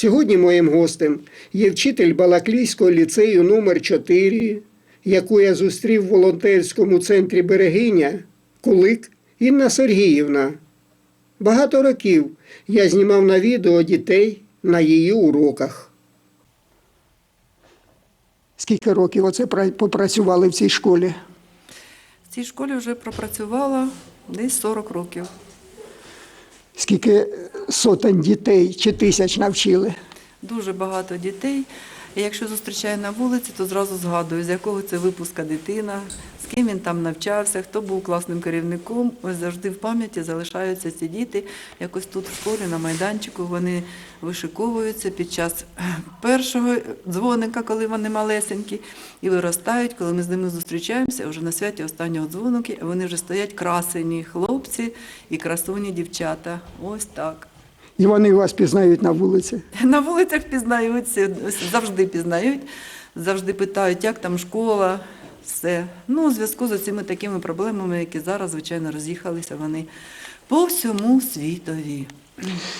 Сьогодні моїм гостем є вчитель Балаклійського ліцею номер 4 яку я зустрів в волонтерському центрі Берегиня, Кулик Інна Сергіївна. Багато років я знімав на відео дітей на її уроках. Скільки років оце пра- попрацювали в цій школі? В цій школі вже пропрацювала десь 40 років. Скільки сотень дітей чи тисяч навчили? Дуже багато дітей. Якщо зустрічаю на вулиці, то зразу згадую, з якого це випуска дитина, з ким він там навчався, хто був класним керівником. Ось завжди в пам'яті залишаються ці діти. Якось тут в школі на майданчику вони вишиковуються під час першого дзвоника, коли вони малесенькі, і виростають, коли ми з ними зустрічаємося вже на святі останнього дзвоника, вони вже стоять красені хлопці і красуні дівчата. Ось так. І вони вас пізнають на вулиці. На вулицях пізнаються, завжди пізнають, завжди питають, як там школа, все. Ну, у зв'язку з цими такими проблемами, які зараз, звичайно, роз'їхалися вони по всьому світові.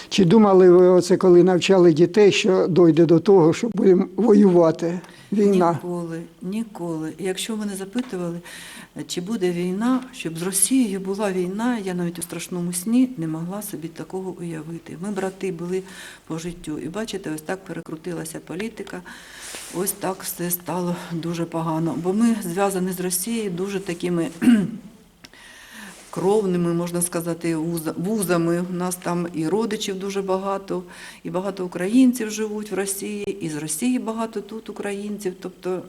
Чи думали ви оце, коли навчали дітей, що дойде до того, що будемо воювати? Війна. Ніколи, ніколи. І якщо мене запитували, чи буде війна, щоб з Росією була війна, я навіть у страшному сні не могла собі такого уявити. Ми брати були по життю. І бачите, ось так перекрутилася політика, ось так все стало дуже погано. Бо ми зв'язані з Росією дуже такими кровними, можна сказати, вузами. У нас там і родичів дуже багато, і багато українців живуть в Росії, і з Росії багато тут українців. Тобто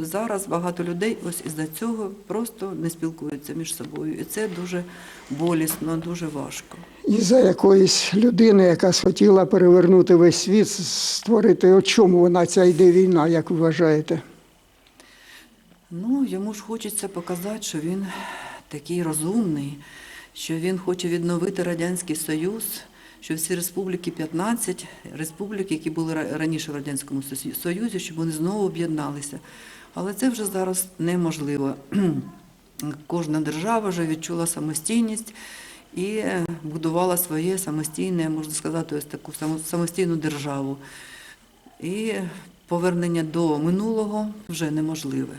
зараз багато людей ось із-за цього просто не спілкуються між собою. І це дуже болісно, дуже важко. Із-за якоїсь людини, яка схотіла перевернути весь світ, створити, от чому вона ця йде війна, як ви вважаєте? Ну, йому ж хочеться показати, що він такий розумний, що він хоче відновити Радянський Союз, що всі республіки 15 республік, які були раніше в Радянському Союзі, щоб вони знову об'єдналися. Але це вже зараз неможливо. Кожна держава вже відчула самостійність і будувала своє самостійне, можна сказати, ось таку самостійну державу. І повернення до минулого вже неможливе.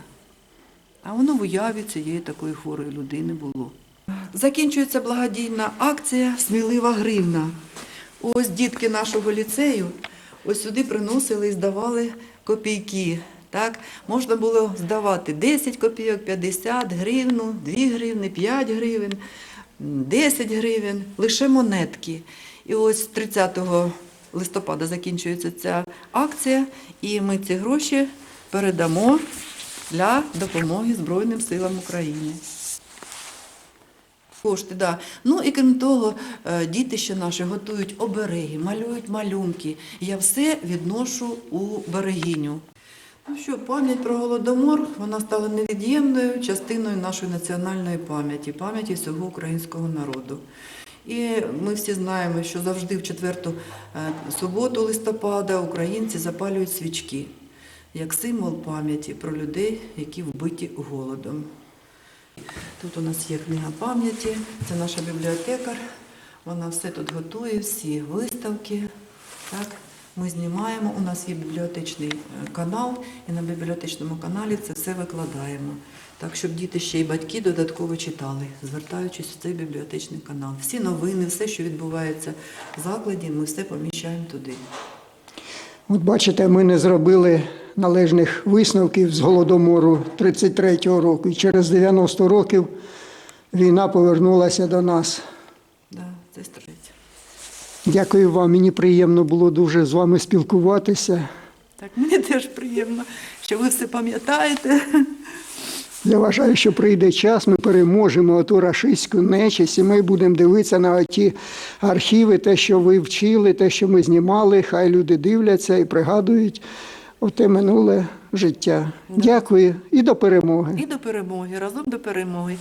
А воно в уяві цієї такої хворої людини було. Закінчується благодійна акція Смілива гривна. Ось дітки нашого ліцею ось сюди приносили і здавали копійки. Так? Можна було здавати 10 копійок, 50 гривну, 2 гривни, 5 гривень, м, 10 гривень, лише монетки. І ось 30 листопада закінчується ця акція, і ми ці гроші передамо для допомоги Збройним силам України. Кошти, да. Ну і крім того, е, діти ще наші готують обереги, малюють малюнки. Я все відношу у берегиню. Ну що, пам'ять про голодомор вона стала невід'ємною частиною нашої національної пам'яті, пам'яті всього українського народу. І ми всі знаємо, що завжди в четверту е, суботу листопада українці запалюють свічки як символ пам'яті про людей, які вбиті голодом. Тут у нас є книга пам'яті, це наша бібліотекар. Вона все тут готує, всі виставки. Так, ми знімаємо. У нас є бібліотечний е, канал, і на бібліотечному каналі це все викладаємо. Так, щоб діти ще й батьки додатково читали, звертаючись в цей бібліотечний канал. Всі новини, все, що відбувається в закладі, ми все поміщаємо туди. От бачите, ми не зробили належних висновків з голодомору 33-го року. І через 90 років війна повернулася до нас. Да, це. Дякую вам. Мені приємно було дуже з вами спілкуватися. Так, мені теж приємно, що ви все пам'ятаєте. Я вважаю, що прийде час, ми переможемо оту рашистську нечисть, і ми будемо дивитися на ті архіви, те, що ви вчили, те, що ми знімали. Хай люди дивляться і пригадують оте минуле життя. Дякую і до перемоги. І до перемоги, разом до перемоги.